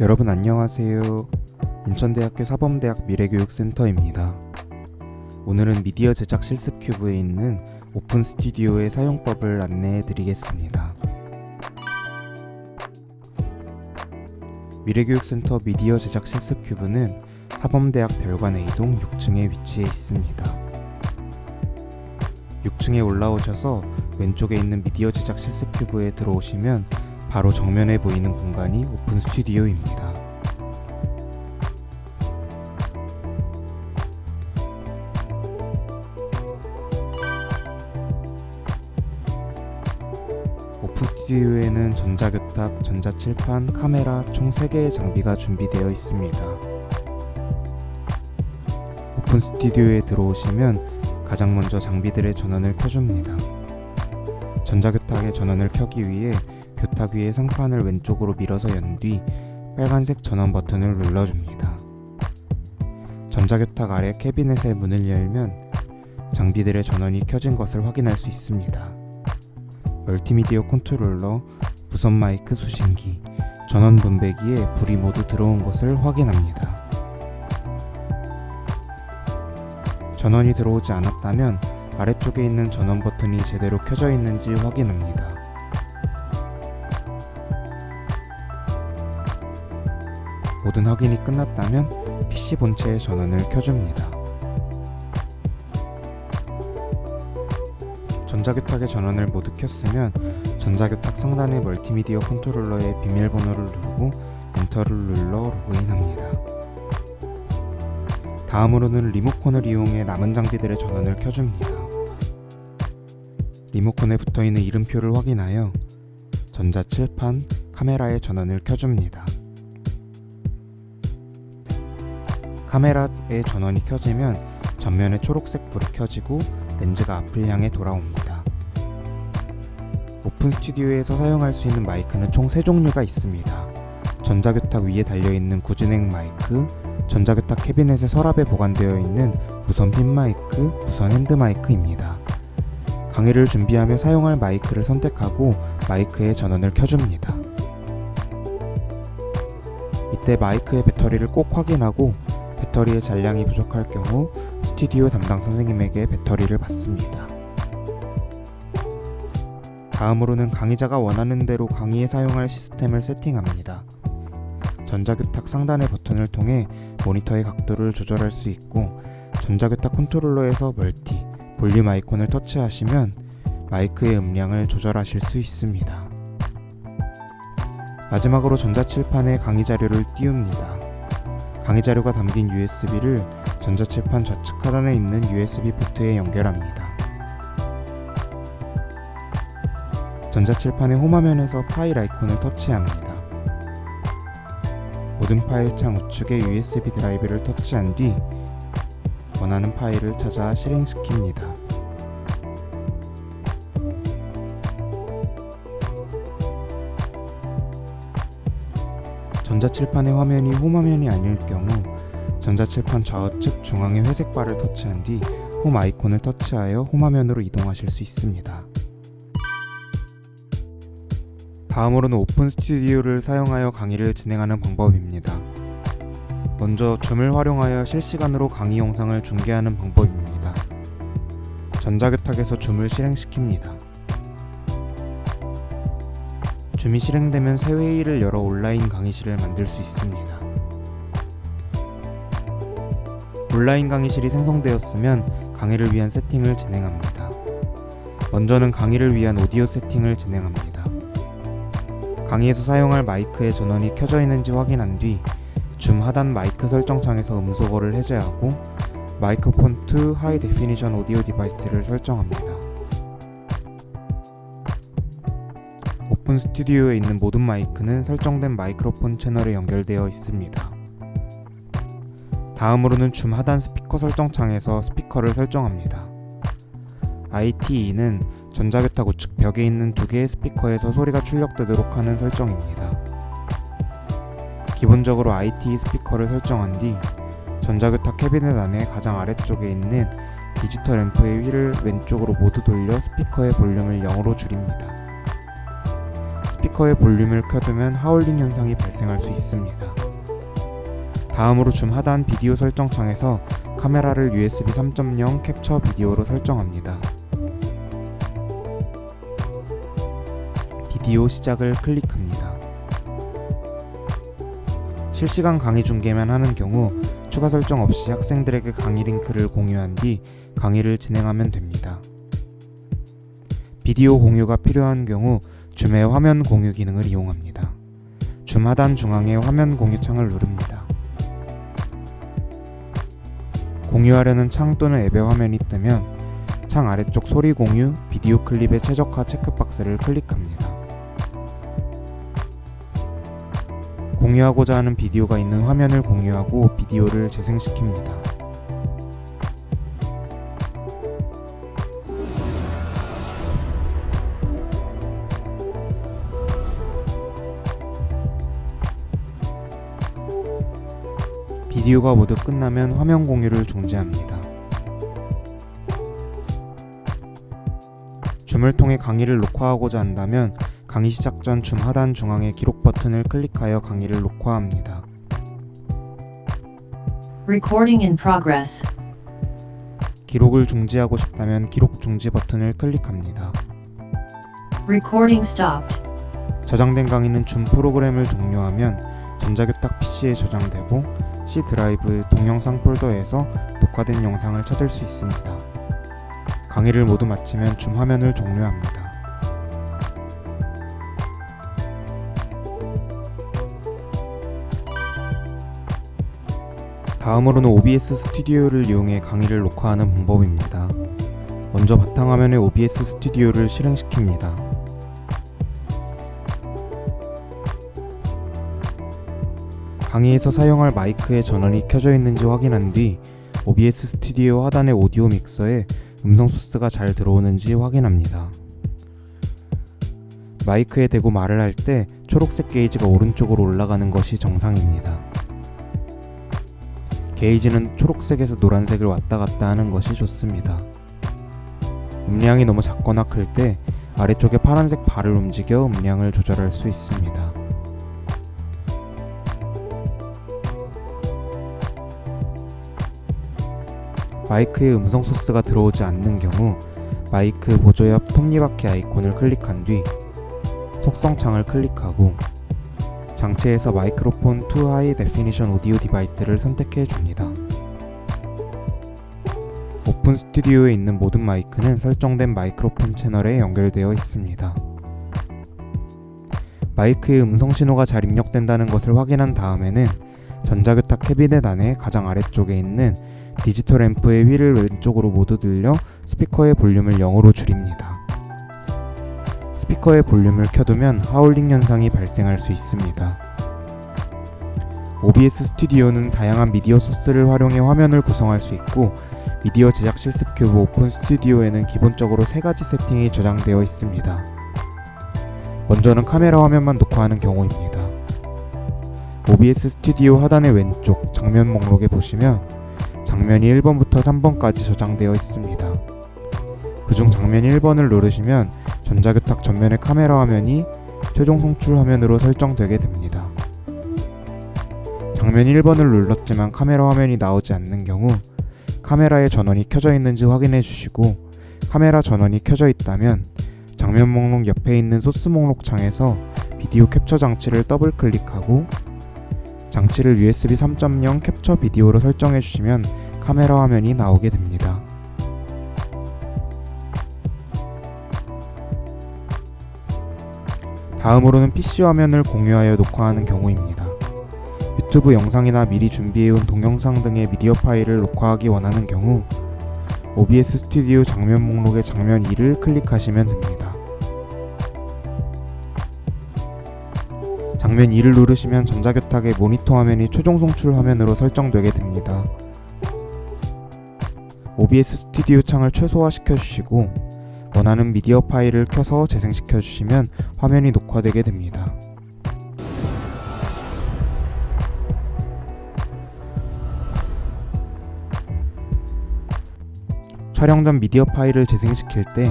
여러분 안녕하세요. 인천대학교 사범대학 미래교육센터입니다. 오늘은 미디어 제작 실습 큐브에 있는 오픈 스튜디오의 사용법을 안내해 드리겠습니다. 미래교육센터 미디어 제작 실습 큐브는 사범대학 별관 A동 6층에 위치해 있습니다. 6층에 올라오셔서 왼쪽에 있는 미디어 제작 실습 큐브에 들어오시면 바로 정면에 보이는 공간이 오픈 스튜디오입니다. 오픈 스튜디오에는 전자교탁, 전자칠판, 카메라 총 3개의 장비가 준비되어 있습니다. 오픈 스튜디오에 들어오시면 가장 먼저 장비들의 전원을 켜줍니다. 전자교탁의 전원을 켜기 위해 교탁 위의 상판을 왼쪽으로 밀어서 연 뒤 빨간색 전원 버튼을 눌러줍니다. 전자교탁 아래 캐비넷의 문을 열면 장비들의 전원이 켜진 것을 확인할 수 있습니다. 멀티미디어 컨트롤러, 무선 마이크 수신기, 전원 분배기에 불이 모두 들어온 것을 확인합니다. 전원이 들어오지 않았다면 아래쪽에 있는 전원 버튼이 제대로 켜져 있는지 확인합니다. 모든 확인이 끝났다면 PC 본체의 전원을 켜줍니다. 전자교탁의 전원을 모두 켰으면 전자교탁 상단의 멀티미디어 컨트롤러의 비밀번호를 누르고 엔터를 눌러 로그인합니다. 다음으로는 리모컨을 이용해 남은 장비들의 전원을 켜줍니다. 리모컨에 붙어있는 이름표를 확인하여 전자칠판, 카메라의 전원을 켜줍니다. 카메라의 전원이 켜지면 전면에 초록색 불이 켜지고 렌즈가 앞을 향해 돌아옵니다. 오픈 스튜디오에서 사용할 수 있는 마이크는 총 3종류가 있습니다. 전자교탁 위에 달려있는 구진행 마이크, 전자교탁 캐비넷의 서랍에 보관되어 있는 무선 핀 마이크, 무선 핸드 마이크입니다. 강의를 준비하며 사용할 마이크를 선택하고 마이크의 전원을 켜줍니다. 이때 마이크의 배터리를 꼭 확인하고 배터리의 잔량이 부족할 경우 스튜디오 담당 선생님에게 배터리를 받습니다. 다음으로는 강의자가 원하는 대로 강의에 사용할 시스템을 세팅합니다. 전자교탁 상단의 버튼을 통해 모니터의 각도를 조절할 수 있고 전자교탁 컨트롤러에서 멀티, 볼륨 아이콘을 터치하시면 마이크의 음량을 조절하실 수 있습니다. 마지막으로 전자칠판에 강의 자료를 띄웁니다. 강의 자료가 담긴 USB를 전자칠판 좌측 하단에 있는 USB 포트에 연결합니다. 전자칠판의 홈화면에서 파일 아이콘을 터치합니다. 모든 파일 창 우측에 USB 드라이브를 터치한 뒤 원하는 파일을 찾아 실행시킵니다. 전자칠판의 화면이 홈 화면이 아닐 경우 전자칠판 좌우측 중앙의 회색 바를 터치한 뒤 홈 아이콘을 터치하여 홈 화면으로 이동하실 수 있습니다. 다음으로는 오픈 스튜디오를 사용하여 강의를 진행하는 방법입니다. 먼저 줌을 활용하여 실시간으로 강의 영상을 중계하는 방법입니다. 전자교탁에서 줌을 실행시킵니다. 줌이 실행되면 새 회의를 열어 온라인 강의실을 만들 수 있습니다. 온라인 강의실이 생성되었으면 강의를 위한 세팅을 진행합니다. 먼저는 강의를 위한 오디오 세팅을 진행합니다. 강의에서 사용할 마이크의 전원이 켜져 있는지 확인한 뒤 줌 하단 마이크 설정창에서 음소거를 해제하고 마이크로폰 2 하이 데피니션 오디오 디바이스를 설정합니다. 오픈 스튜디오에 있는 모든 마이크는 설정된 마이크로폰 채널에 연결되어 있습니다. 다음으로는 줌 하단 스피커 설정창에서 스피커를 설정합니다. ITE는 전자교탁 우측 벽에 있는 두 개의 스피커에서 소리가 출력되도록 하는 설정입니다. 기본적으로 ITE 스피커를 설정한 뒤 전자교탁 캐비넷 안에 가장 아래쪽에 있는 디지털 앰프의 휠을 왼쪽으로 모두 돌려 스피커의 볼륨을 0으로 줄입니다. 스피커의 볼륨을 켜두면 하울링 현상이 발생할 수 있습니다. 다음으로 줌 하단 비디오 설정 창에서 카메라를 USB 3.0 캡처 비디오로 설정합니다. 비디오 시작을 클릭합니다. 실시간 강의 중계만 하는 경우 추가 설정 없이 학생들에게 강의 링크를 공유한 뒤 강의를 진행하면 됩니다. 비디오 공유가 필요한 경우 줌의 화면 공유 기능을 이용합니다. 줌 하단 중앙의 화면 공유 창을 누릅니다. 공유하려는 창 또는 앱의 화면이 뜨면 창 아래쪽 소리 공유, 비디오 클립의 최적화 체크박스를 클릭합니다. 공유하고자 하는 비디오가 있는 화면을 공유하고 비디오를 재생시킵니다. 비디오가 모두 끝나면 화면 공유를 중지합니다. 줌을 통해 강의를 녹화하고자 한다면 강의 시작 전 줌 하단 중앙의 기록 버튼을 클릭하여 강의를 녹화합니다. Recording in progress. 기록을 중지하고 싶다면 기록 중지 버튼을 클릭합니다. Recording stopped. 저장된 강의는 줌 프로그램을 종료하면 전자교탁 PC에 저장되고 드라이브 동영상 폴더에서 녹화된 영상을 찾을 수 있습니다. 강의를 모두 마치면 줌 화면을 종료합니다. 다음으로는 OBS 스튜디오를 이용해 강의를 녹화하는 방법입니다. 먼저 바탕화면에 OBS 스튜디오를 실행시킵니다. 강의에서 사용할 마이크의 전원이 켜져 있는지 확인한 뒤 OBS 스튜디오 하단의 오디오 믹서에 음성 소스가 잘 들어오는지 확인합니다. 마이크에 대고 말을 할 때 초록색 게이지가 오른쪽으로 올라가는 것이 정상입니다. 게이지는 초록색에서 노란색을 왔다 갔다 하는 것이 좋습니다. 음량이 너무 작거나 클 때 아래쪽에 파란색 발을 움직여 음량을 조절할 수 있습니다. 마이크에 음성 소스가 들어오지 않는 경우 마이크 보조 옆 톱니바퀴 아이콘을 클릭한 뒤 속성 창을 클릭하고 장치에서 마이크로폰 투 하이 데피니션 오디오 디바이스를 선택해 줍니다. 오픈 스튜디오에 있는 모든 마이크는 설정된 마이크로폰 채널에 연결되어 있습니다. 마이크의 음성 신호가 잘 입력된다는 것을 확인한 다음에는 전자교탁 캐비넷 안에 가장 아래쪽에 있는 디지털 앰프의 휠을 왼쪽으로 모두 들려 스피커의 볼륨을 0으로 줄입니다. 스피커의 볼륨을 켜두면 하울링 현상이 발생할 수 있습니다. OBS 스튜디오는 다양한 미디어 소스를 활용해 화면을 구성할 수 있고 미디어 제작 실습 큐브 오픈 스튜디오에는 기본적으로 세 가지 세팅이 저장되어 있습니다. 먼저는 카메라 화면만 녹화하는 경우입니다. OBS 스튜디오 하단의 왼쪽 장면 목록에 보시면 장면이 1번부터 3번까지 저장되어 있습니다. 그중 장면 1번을 누르시면 전자교탁 전면의 카메라 화면이 최종 송출 화면으로 설정되게 됩니다. 장면 1번을 눌렀지만 카메라 화면이 나오지 않는 경우 카메라의 전원이 켜져 있는지 확인해 주시고 카메라 전원이 켜져 있다면 장면 목록 옆에 있는 소스 목록 창에서 비디오 캡처 장치를 더블 클릭하고 장치를 USB 3.0 캡처 비디오로 설정해 주시면 카메라 화면이 나오게 됩니다. 다음으로는 PC 화면을 공유하여 녹화하는 경우입니다. 유튜브 영상이나 미리 준비해온 동영상 등의 미디어 파일을 녹화하기 원하는 경우 OBS 스튜디오 장면 목록의 장면 2를 클릭하시면 됩니다. 장면 2를 누르시면 전자교탁의 모니터 화면이 최종 송출 화면으로 설정되게 됩니다. OBS 스튜디오 창을 최소화시켜 주시고 원하는 미디어 파일을 켜서 재생시켜 주시면 화면이 녹화되게 됩니다. 촬영 전 미디어 파일을 재생시킬 때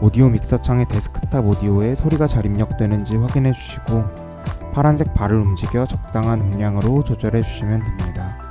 오디오 믹서 창의 데스크탑 오디오에 소리가 잘 입력되는지 확인해 주시고 파란색 발을 움직여 적당한 음량으로 조절해 주시면 됩니다.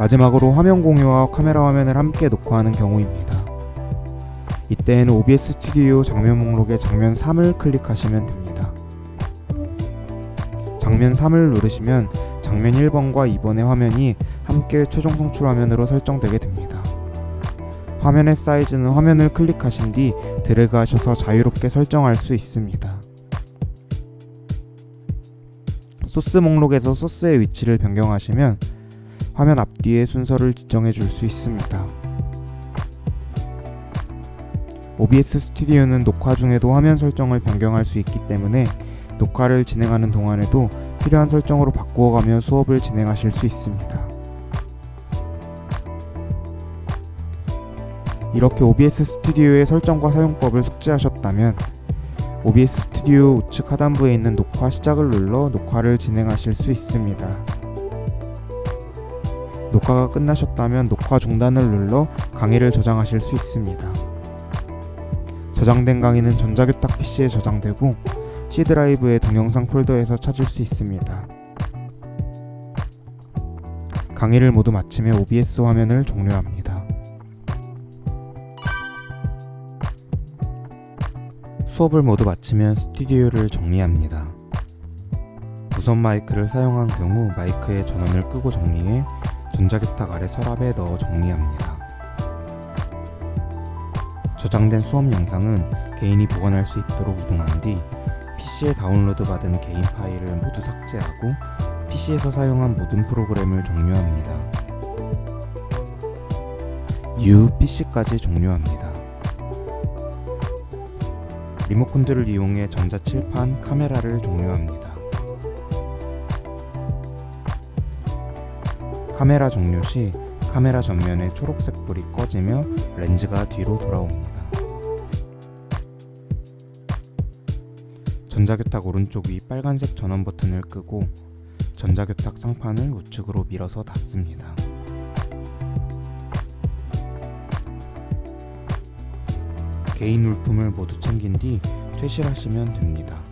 마지막으로 화면 공유와 카메라 화면을 함께 녹화하는 경우입니다. 이때에는 OBS 스튜디오 장면 목록의 장면 3을 클릭하시면 됩니다. 장면 3을 누르시면 장면 1번과 2번의 화면이 함께 최종 송출 화면으로 설정되게 됩니다. 화면의 사이즈는 화면을 클릭하신 뒤 드래그 하셔서 자유롭게 설정할 수 있습니다. 소스 목록에서 소스의 위치를 변경하시면 화면 앞뒤의 순서를 지정해 줄 수 있습니다. OBS 스튜디오는 녹화 중에도 화면 설정을 변경할 수 있기 때문에 녹화를 진행하는 동안에도 필요한 설정으로 바꾸어가며 수업을 진행하실 수 있습니다. 이렇게 OBS 스튜디오의 설정과 사용법을 숙지하셨다면 OBS 스튜디오 우측 하단부에 있는 녹화 시작을 눌러 녹화를 진행하실 수 있습니다. 녹화가 끝나셨다면 녹화 중단을 눌러 강의를 저장하실 수 있습니다. 저장된 강의는 전자교탁 PC에 저장되고 C 드라이브의 동영상 폴더에서 찾을 수 있습니다. 강의를 모두 마치며 OBS 화면을 종료합니다. 수업을 모두 마치면 스튜디오를 정리합니다. 무선 마이크를 사용한 경우 마이크의 전원을 끄고 정리해 전자기탁 아래 서랍에 넣어 정리합니다. 저장된 수업 영상은 개인이 보관할 수 있도록 이동한 뒤 PC에 다운로드 받은 개인 파일을 모두 삭제하고 PC에서 사용한 모든 프로그램을 종료합니다. U PC까지 종료합니다. 리모컨들을 이용해 전자칠판 카메라를 종료합니다. 카메라 종료 시 카메라 전면의 초록색 불이 꺼지며 렌즈가 뒤로 돌아옵니다. 전자교탁 오른쪽 위 빨간색 전원 버튼을 끄고 전자교탁 상판을 우측으로 밀어서 닫습니다. 개인 물품을 모두 챙긴 뒤 퇴실하시면 됩니다.